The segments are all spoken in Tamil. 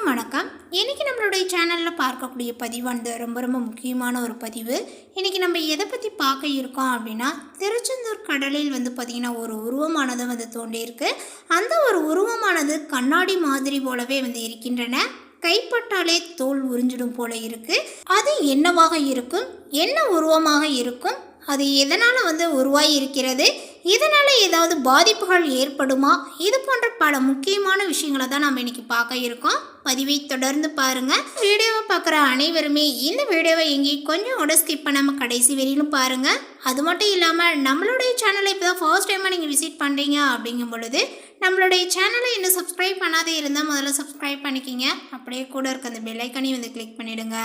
எல்லாருக்கும் வணக்கம். இன்றைக்கி நம்மளுடைய சேனலில் பார்க்கக்கூடிய பதிவு வந்து ரொம்ப ரொம்ப முக்கியமான ஒரு பதிவு. இன்றைக்கி நம்ம எதை பற்றி பார்க்க இருக்கோம் அப்படின்னா திருச்செந்தூர் கடலில் வந்து பார்த்திங்கன்னா ஒரு உருவமானது வந்து தோண்டியிருக்கு அந்த ஒரு உருவமானது கண்ணாடி மாதிரி போலவே வந்து இருக்கின்றன. கைப்பட்டாலே தோல் உறிஞ்சிடும் போல இருக்குது அது என்னவாக இருக்கும்? என்ன உருவமாக இருக்கும்? அது எதனால் வந்து உருவாகி இருக்கிறது? இதனால் ஏதாவது பாதிப்புகள் ஏற்படுமா? இது போன்ற பல முக்கியமான விஷயங்களை தான் நம்ம இன்றைக்கி பார்க்க இருக்கோம். பதிவை தொடர்ந்து பாருங்கள் வீடியோவை பார்க்குற அனைவருமே இந்த வீடியோவை எங்கேயும் கொஞ்சம் கூட ஸ்கிப் பண்ணாமல் கடைசி வரையிலும் பாருங்கள் அது மட்டும் இல்லாமல் நம்மளுடைய சேனலை இப்போ தான் ஃபர்ஸ்ட் டைமாக நீங்கள் விசிட் பண்ணுறீங்க அப்படிங்கும் பொழுது நம்மளுடைய சேனலை இன்னும் சப்ஸ்கிரைப் பண்ணாதே இருந்தால் முதல்ல சப்ஸ்கிரைப் பண்ணிக்கிங்க. அப்படியே கூட இருக்க அந்த பெல்லைக்கனையும் வந்து கிளிக் பண்ணிவிடுங்க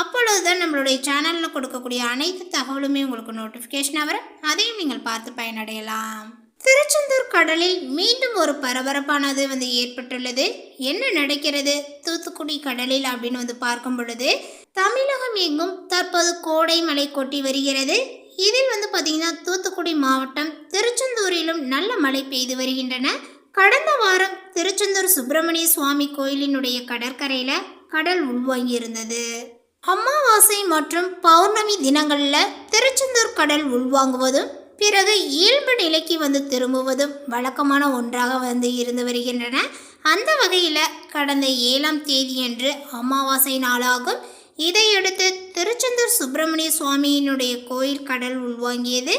அப்பொழுது தான் நம்மளுடைய சேனலில் கொடுக்கக்கூடிய அனைத்து தகவலுமே உங்களுக்கு நோட்டிஃபிகேஷனாக வரும். அதையும் நீங்கள் பார்த்து பயனடையலாம். திருச்செந்தூர் கடலில் மீண்டும் ஒரு பரபரப்பானது வந்து ஏற்பட்டுள்ளது. என்ன நடக்கிறது? தூத்துக்குடி கடலில் அப்படின்னு வந்து பார்க்கும் பொழுது தமிழகம் எங்கும் தற்போது கோடை மழை கொட்டி வருகிறது. இதில் வந்து பார்த்திங்கன்னா தூத்துக்குடி மாவட்டம் திருச்செந்தூரிலும் நல்ல மழை பெய்து வருகின்றன. கடந்த வாரம் திருச்செந்தூர் சுப்பிரமணிய சுவாமி கோயிலினுடைய கடற்கரையில் கடல் உள்வாங்கியிருந்தது. அமாவாசை மற்றும் பௌர்ணமி தினங்களில் திருச்செந்தூர் கடல் உள்வாங்குவதும் பிறகு இயல்பு நிலைக்கு வந்து திரும்புவதும் வழக்கமான ஒன்றாக வந்து இருந்து வருகின்றன. அந்த வகையில் கடந்த ஏழாம் தேதியன்று அமாவாசை நாளாகும். இதையடுத்து திருச்செந்தூர் சுப்பிரமணிய சுவாமியினுடைய கோயில் கடல் உள்வாங்கியது.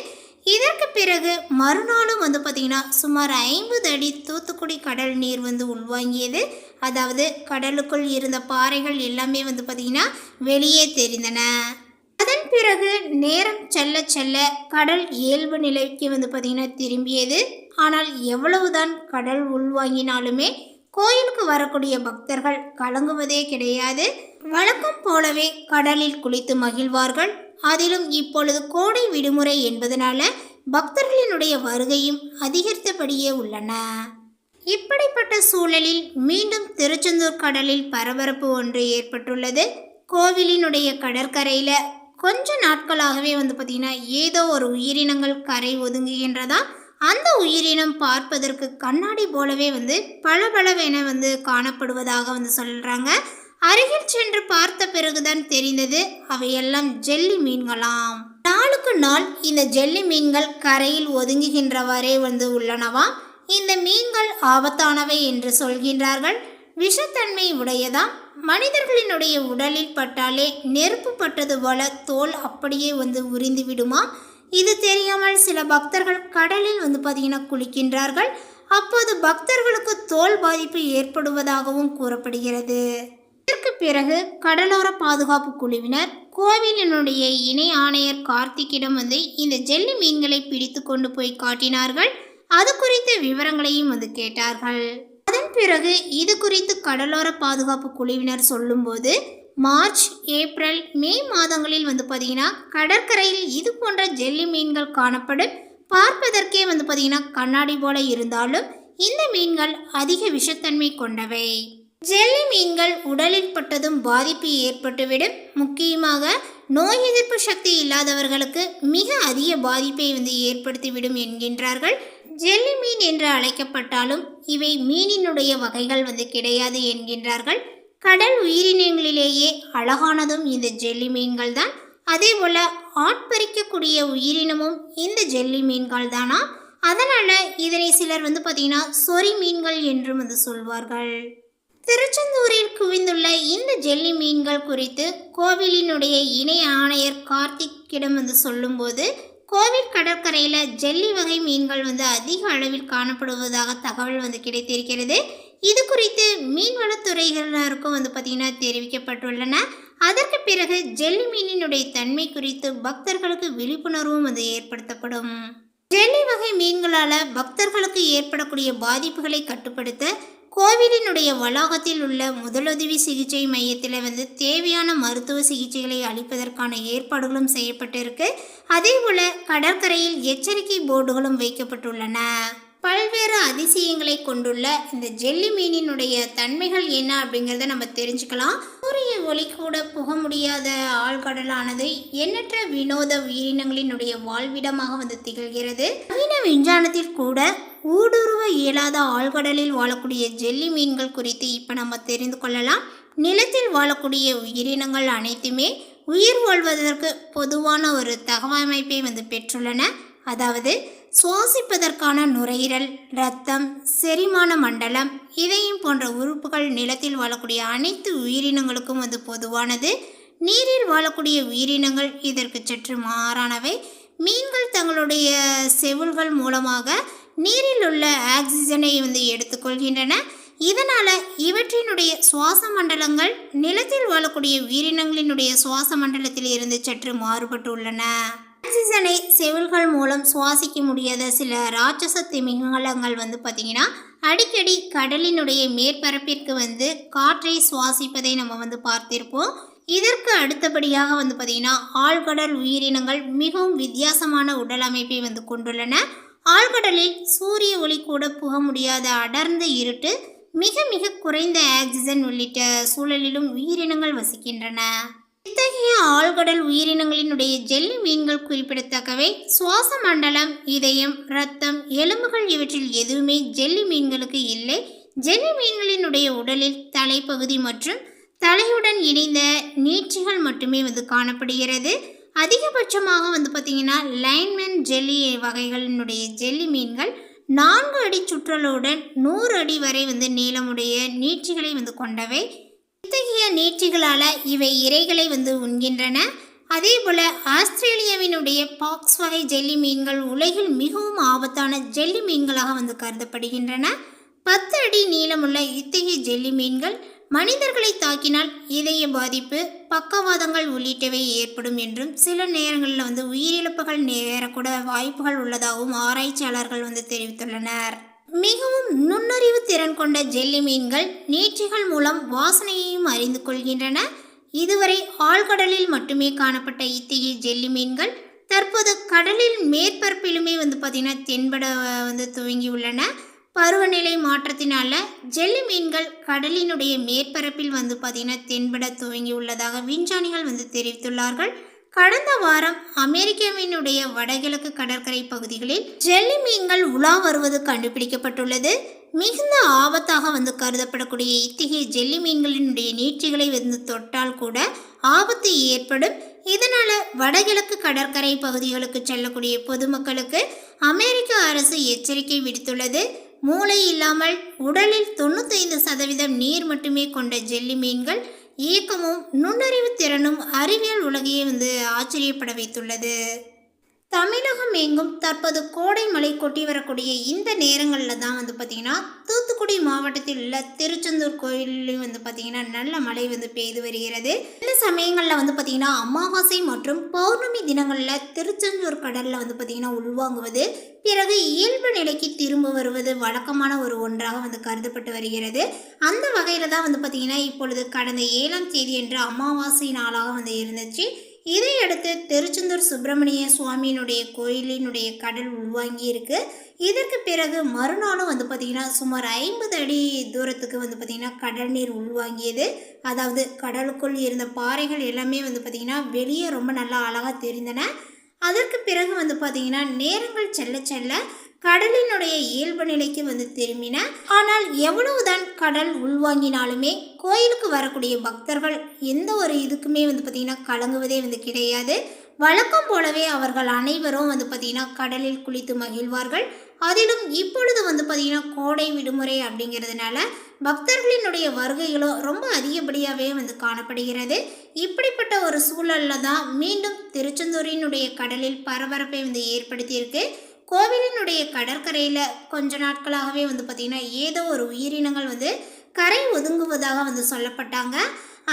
இதற்கு பிறகு மறுநாளும் வந்து பார்த்திங்கன்னா சுமார் ஐம்பது அடி தூத்துக்குடி கடல் நீர் வந்து உள்வாங்கியது. அதாவது கடலுக்குள் இருந்த பாறைகள் எல்லாமே வந்து பார்த்திங்கன்னா வெளியே தெரிந்தன. அதன் பிறகு நேரம் செல்ல செல்ல கடல் இயல்பு நிலைக்கு வந்து பார்த்திங்கன்னா திரும்பியது. ஆனால் எவ்வளவுதான் கடல் உள்வாங்கினாலுமே கோயிலுக்கு வரக்கூடிய பக்தர்கள் கலங்குவதே கிடையாது. வழக்கம் போலவே கடலில் குளித்து மகிழ்வார்கள். அதிலும் இப்பொழுது கோடை விடுமுறை என்பதனால பக்தர்களினுடைய வருகையும் அதிகரித்தபடியே உள்ளன. இப்படிப்பட்ட சூழலில் மீண்டும் திருச்செந்தூர் கடலில் பரபரப்பு ஒன்று ஏற்பட்டுள்ளது. கோவிலினுடைய கடற்கரையில் கொஞ்ச நாட்களாகவே வந்து பார்த்திங்கன்னா ஏதோ ஒரு உயிரினங்கள் கரை ஒதுங்குகின்றதா? அந்த உயிரினம் பார்ப்பதற்கு கண்ணாடி போலவே வந்து பளபளவென வந்து காணப்படுவதாக வந்து சொல்கிறாங்க அருகில் சென்று பார்த்த பிறகுதான் தெரிந்தது அவையெல்லாம் ஜெல்லி மீன்களாம். நாளுக்கு நாள் இந்த ஜெல்லி மீன்கள் கரையில் ஒதுங்குகின்றவரே வந்து உள்ளனவாம். இந்த மீன்கள் ஆபத்தானவை என்று சொல்கின்றார்கள். விஷத்தன்மை உடையதாம். மனிதர்களினுடைய உடலில் பட்டாலே நெருப்பு பட்டது போல தோல் அப்படியே வந்து உறிந்து விடுமா? இது தெரியாமல் சில பக்தர்கள் கடலில் வந்து பார்த்தீங்கன்னா குளிக்கின்றார்கள். அப்போது பக்தர்களுக்கு தோல் பாதிப்பு ஏற்படுவதாகவும் கூறப்படுகிறது. இதற்கு பிறகு கடலோர பாதுகாப்பு குழுவினர் கோவிலினுடைய இணை ஆணையர் கார்த்திக்கிடம் வந்து இந்த ஜெல்லி மீன்களை பிடித்து கொண்டு போய் காட்டினார்கள். அது குறித்த விவரங்களையும் வந்து கேட்டார்கள். அதன் பிறகு இது குறித்து கடலோர பாதுகாப்பு குழுவினர் சொல்லும்போது மார்ச் ஏப்ரல் மே மாதங்களில் வந்து பார்த்தீங்கன்னா கடற்கரையில் இது போன்ற ஜெல்லி மீன்கள் காணப்படும். பார்ப்பதற்கே வந்து பார்த்தீங்கன்னா கண்ணாடி போல இருந்தாலும் இந்த மீன்கள் அதிக விஷத்தன்மை கொண்டவை. ஜெல்லி மீன்கள் உடலில் பட்டதும் பாதிப்பு ஏற்பட்டுவிடும். முக்கியமாக நோய் எதிர்ப்பு சக்தி இல்லாதவர்களுக்கு மிக அதிக பாதிப்பை வந்து ஏற்படுத்திவிடும் என்கின்றார்கள். ஜெல்லி மீன் என்று அழைக்கப்பட்டாலும் இவை மீனினுடைய வகைகள் வந்து கிடையாது என்கின்றார்கள். கடல் உயிரினங்களிலேயே அழகானதும் இந்த ஜெல்லி மீன்கள் தான். அதே போல் ஆட்பறிக்கக்கூடிய உயிரினமும் இந்த ஜெல்லி மீன்கள் தானா? அதனால் இதனை சிலர் வந்து பார்த்திங்கன்னா சொறி மீன்கள் என்றும் வந்து சொல்வார்கள். திருச்செந்தூரில் குவிந்துள்ள இந்த ஜெல்லி மீன்கள் குறித்து கோவிலினுடைய இணை ஆணையர் கார்த்திக்கிடம் வந்து சொல்லும்போது கோவில் கடற்கரையில் ஜெல்லி வகை மீன்கள் வந்து அதிக அளவில் காணப்படுவதாக தகவல் வந்து கிடைத்திருக்கிறது. இது குறித்து மீன்வளத்துறையினருக்கும் வந்து பார்த்திங்கன்னா தெரிவிக்கப்பட்டுள்ளன. அதற்கு பிறகு ஜெல்லி மீனினுடைய தன்மை குறித்து பக்தர்களுக்கு விழிப்புணர்வும் வந்து ஏற்படுத்தப்படும். ஜெல்லி வகை மீன்களால் பக்தர்களுக்கு ஏற்படக்கூடிய பாதிப்புகளை கட்டுப்படுத்த கோவிலினுடைய வளாகத்தில் உள்ள முதலுதவி சிகிச்சை மையத்தில் வந்து தேவையான மருத்துவ சிகிச்சைகளை அளிப்பதற்கான ஏற்பாடுகளும் செய்யப்பட்டிருக்கு. அதே போல கடற்கரையில் எச்சரிக்கை போர்டுகளும் வைக்கப்பட்டுள்ளன. பல்வேறு அதிசயங்களை கொண்டுள்ள இந்த ஜெல்லி மீனினுடைய தன்மைகள் என்ன அப்படிங்கிறத நம்ம தெரிஞ்சுக்கலாம். சூரிய ஒளி கூட புக முடியாத ஆழ்கடலானது எண்ணற்ற வினோத உயிரினங்களினுடைய வாழ்விடமாக வந்து திகழ்கிறது. நவீன விஞ்ஞானத்தில் கூட ஊடுருவ இயலாத ஆழ்கடலில் வாழக்கூடிய ஜெல்லி மீன்கள் குறித்து இப்போ நம்ம தெரிந்து கொள்ளலாம். நிலத்தில் வாழக்கூடிய உயிரினங்கள் அனைத்துமே உயிர் வாழ்வதற்கு பொதுவான ஒரு தகவமைப்பை வந்து பெற்றுள்ளன. அதாவது சுவாசிப்பதற்கான நுரையீரல் இரத்தம் செரிமான மண்டலம் இதயம் போன்ற உறுப்புகள் நிலத்தில் வாழக்கூடிய அனைத்து உயிரினங்களுக்கும் வந்து பொதுவானது. நீரில் வாழக்கூடிய உயிரினங்கள் இதற்கு சற்று மாறானவை. மீன்கள் தங்களுடைய செவுள்கள் மூலமாக நீரில் உள்ள ஆக்சிஜனை வந்து எடுத்துக்கொள்கின்றன. இதனால் இவற்றினுடைய சுவாச மண்டலங்கள் நிலத்தில் வாழக்கூடிய உயிரினங்களினுடைய சுவாச மண்டலத்தில் இருந்து சற்று மாறுபட்டு உள்ளன ஆக்சிஜனை செவில்கள் மூலம் சுவாசிக்க முடியாத சில ராட்சச திமிங்கலங்கள் வந்து பார்த்திங்கன்னா அடிக்கடி கடலினுடைய மேற்பரப்பிற்கு வந்து காற்றை சுவாசிப்பதை நம்ம வந்து பார்த்திருப்போம். இதற்கு அடுத்தபடியாக வந்து பார்த்திங்கன்னா ஆழ்கடல் உயிரினங்கள் மிகவும் வித்தியாசமான உடல் அமைப்பை வந்து கொண்டுள்ளன. ஆழ்கடலில் சூரிய ஒளி கூட புக முடியாத அடர்ந்த இருட்டு மிக மிக குறைந்த ஆக்சிஜன் உள்ளிட்ட சூழலிலும் உயிரினங்கள் வசிக்கின்றன. இத்தகைய ஆழ்கடல் உயிரினங்களினுடைய ஜெல்லி மீன்கள் குறிப்பிடத்தக்கவை. சுவாச மண்டலம் இதயம் இரத்தம் எலும்புகள் இவற்றில் எதுவுமே ஜெல்லி மீன்களுக்கு இல்லை. ஜெல்லி மீன்களினுடைய உடலில் தலைப்பகுதி மற்றும் தலையுடன் இணைந்த நீட்சிகள் மட்டுமே இது காணப்படுகிறது. அதிகபட்சமாக வந்து பார்த்திங்கன்னா லைன்மேன் ஜெல்லி வகைகளினுடைய ஜெல்லி மீன்கள் நான்கு அடி சுற்றலுடன் நூறு அடி வரை வந்து நீளமுடைய நீட்சிகளை வந்து கொண்டவை. இத்தகைய நீட்சிகளால் இவை இரைகளை வந்து உண்கின்றன. அதே போல் ஆஸ்திரேலியாவினுடைய பாக்ஸ் வகை ஜெல்லி மீன்கள் உலகில் மிகவும் ஆபத்தான ஜெல்லி மீன்களாக வந்து கருதப்படுகின்றன. பத்து அடி நீளமுள்ள இத்தகைய ஜெல்லி மீன்கள் மனிதர்களை தாக்கினால் இதய பாதிப்பு பக்கவாதங்கள் உள்ளிட்டவை ஏற்படும் என்றும் சில நேரங்களில் வந்து உயிரிழப்புகள் நேரக்கூட வாய்ப்புகள் உள்ளதாகவும் ஆராய்ச்சியாளர்கள் வந்து தெரிவித்துள்ளனர். மிகவும் நுண்ணறிவு திறன் கொண்ட ஜெல்லி மீன்கள் நீட்சிகள் மூலம் வாசனையையும் அறிந்து கொள்கின்றன. இதுவரை ஆழ்கடலில் மட்டுமே காணப்பட்ட இத்தகைய ஜெல்லி மீன்கள் தற்போது கடலில் மேற்பரப்பிலுமே வந்து பார்த்திங்கன்னா தென்பட வந்து துவங்கியுள்ளன. பருவநிலை மாற்றத்தினால ஜெல்லி மீன்கள் கடலினுடைய மேற்பரப்பில் வந்து பார்த்தீங்கன்னா தென்பட துவங்கியுள்ளதாக விஞ்ஞானிகள் வந்து தெரிவித்துள்ளார்கள். கடந்த வாரம் அமெரிக்காவினுடைய வடகிழக்கு கடற்கரை பகுதிகளில் ஜெல்லி மீன்கள் உலா வருவது கண்டுபிடிக்கப்பட்டுள்ளது. மிகுந்த ஆபத்தாக வந்து கருதப்படக்கூடிய இத்தகைய ஜெல்லி மீன்களினுடைய நீட்சிகளை வந்து தொட்டால் கூட ஆபத்து ஏற்படும். இதனால் வடகிழக்கு கடற்கரை பகுதிகளுக்கு செல்லக்கூடிய பொதுமக்களுக்கு அமெரிக்க அரசு எச்சரிக்கை விடுத்துள்ளது. மூளை இல்லாமல் உடலில் தொண்ணூத்தைந்து சதவீதம் நீர் மட்டுமே கொண்ட ஜெல்லி மீன்கள் இயக்கமும் நுண்ணறிவு திறனும் அறிவியல் உலகையே வந்து ஆச்சரியப்பட வைத்துள்ளது. தமிழகம் எங்கும் தற்போது கோடை மழை கொட்டி வரக்கூடிய இந்த நேரங்களில் தான் வந்து பார்த்திங்கன்னா தூத்துக்குடி மாவட்டத்தில் உள்ள திருச்செந்தூர் கோயிலையும் வந்து பார்த்திங்கன்னா நல்ல மழை வந்து பெய்து வருகிறது. இந்த சமயங்களில் வந்து பார்த்திங்கன்னா அமாவாசை மற்றும் பௌர்ணமி தினங்களில் திருச்செந்தூர் கடலில் வந்து பார்த்திங்கன்னா உள்வாங்குவது பிறகு இயல்பு நிலைக்கு திரும்ப வருவது வழக்கமான ஒரு ஒன்றாக வந்து கருதப்பட்டு வருகிறது. அந்த வகையில் தான் வந்து பார்த்திங்கன்னா இப்பொழுது கடந்த ஏழாம் தேதி என்று அமாவாசை நாளாக வந்து இருந்துச்சு. இதையடுத்து திருச்செந்தூர் சுப்பிரமணிய சுவாமியினுடைய கோயிலினுடைய கடல் உள்வாங்கி இருக்கு இதற்கு பிறகு மறுநாளும் வந்து பார்த்திங்கன்னா சுமார் ஐம்பது அடி தூரத்துக்கு வந்து பார்த்திங்கன்னா கடல் நீர் உள்வாங்கியது. அதாவது கடலுக்குள் இருந்த பாறைகள் எல்லாமே வந்து பார்த்திங்கன்னா வெளியே ரொம்ப நல்லா அழகாக தெரிந்தன. அதற்கு பிறகு வந்து பார்த்திங்கன்னா நேரங்கள் செல்ல செல்ல கடலினுடைய இயல்பு நிலைக்கு வந்து திரும்பின. ஆனால் எவ்வளவுதான் கடல் உள்வாங்கினாலுமே கோயிலுக்கு வரக்கூடிய பக்தர்கள் எந்த ஒரு இதுக்குமே வந்து பார்த்திங்கன்னா கலங்குவதே வந்து கிடையாது. வழக்கம் போலவே அவர்கள் அனைவரும் வந்து பார்த்திங்கன்னா கடலில் குளித்து மகிழ்வார்கள். அதிலும் இப்பொழுது வந்து பார்த்திங்கன்னா கோடை விடுமுறை அப்படிங்கிறதுனால பக்தர்களினுடைய வருகைகளும் ரொம்ப அதிகப்படியாகவே வந்து காணப்படுகிறது. இப்படிப்பட்ட ஒரு சூழலில் தான் மீண்டும் திருச்செந்தூரினுடைய கடலில் பரபரப்பை வந்து ஏற்படுத்தியிருக்கு. கோவிலினுடைய கடற்கரையில் கொஞ்ச நாட்களாகவே வந்து பார்த்திங்கன்னா ஏதோ ஒரு உயிரினங்கள் வந்து கரை ஒதுங்குவதாக வந்து சொல்லப்பட்டாங்க.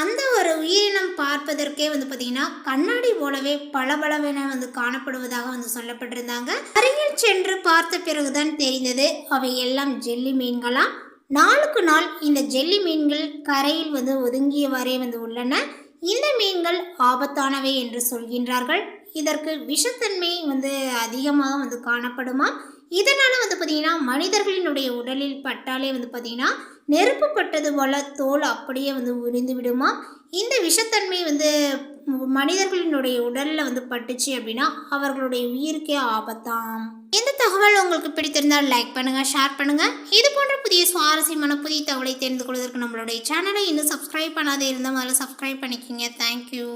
அந்த ஒரு உயிரினம் பார்ப்பதற்கே வந்து பார்த்திங்கன்னா கண்ணாடி போலவே பளபளவென வந்து காணப்படுவதாக வந்து சொல்லப்பட்டிருந்தாங்க. அருகில் சென்று பார்த்த பிறகுதான் தெரிந்தது அவை எல்லாம் ஜெல்லி மீன்களாம். நாளுக்கு நாள் இந்த ஜெல்லி மீன்கள் கரையில் வந்து ஒதுங்கியவாறே வந்து உள்ளன. இந்த மீன்கள் ஆபத்தானவை என்று சொல்கின்றார்கள். இதற்கு விஷத்தன்மை வந்து அதிகமாக வந்து காணப்படுமா? இதனால் வந்து பார்த்திங்கன்னா மனிதர்களினுடைய உடலில் பட்டாலே வந்து பார்த்திங்கன்னா நெருப்பு பட்டது போல தோல் அப்படியே வந்து உரிந்து விடுமா? இந்த விஷத்தன்மை வந்து மனிதர்களினுடைய உடலில் வந்து பட்டுச்சு அப்படின்னா அவர்களுடைய உயிருக்கே ஆபத்தாம். இந்த தகவல் உங்களுக்கு பிடித்திருந்தால் லைக் பண்ணுங்கள் ஷேர் பண்ணுங்கள் இது போன்ற புதிய சுவாரஸ்யமான புதிய தகவலை தெரிந்து கொள்வதற்கு நம்மளுடைய சேனலை இன்னும் சப்ஸ்கிரைப் பண்ணாதே இருந்தால் முதல்ல சப்ஸ்கிரைப் பண்ணிக்கோங்க. தேங்க்யூ